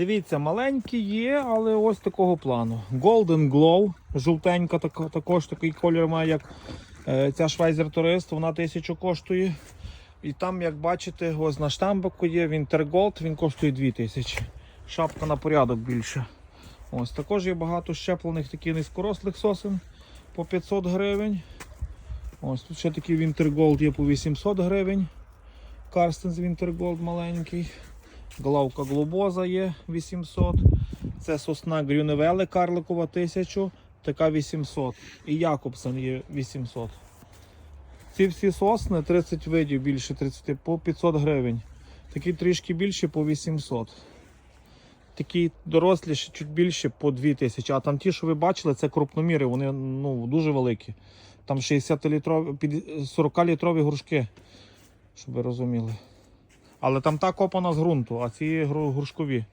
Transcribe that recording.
Дивіться, маленькі є, але ось такого плану. Golden Glow, жовтенька, така, також такий колір має, як е, ця Schweizer Tourist, вона тисячу коштує. І там, як бачите, ось на штамбику є Winter Gold, він коштує 2000. Шапка на порядок більше. Ось також є багато щеплених таких низькорослих сосен по 500 гривень. Ось тут ще такий Winter Gold є по 800 гривень. Карстенс Winter Gold маленький. Главка глобоза є 800. Це сосна Грюневеле карликова 1000, така 800. І Якобсен є 800. Ці всі сосни 30 видів більше 30 по 500 гривень. Такі трішки більше по 800. Такі дорослі ще чуть більше по 2000. А там ті, що ви бачили, це крупноміри, вони ну, дуже великі. Там 60 літрові, 40 літрові горшки, щоб ви розуміли. Але там та копана з ґрунту, а ці гру- грушкові.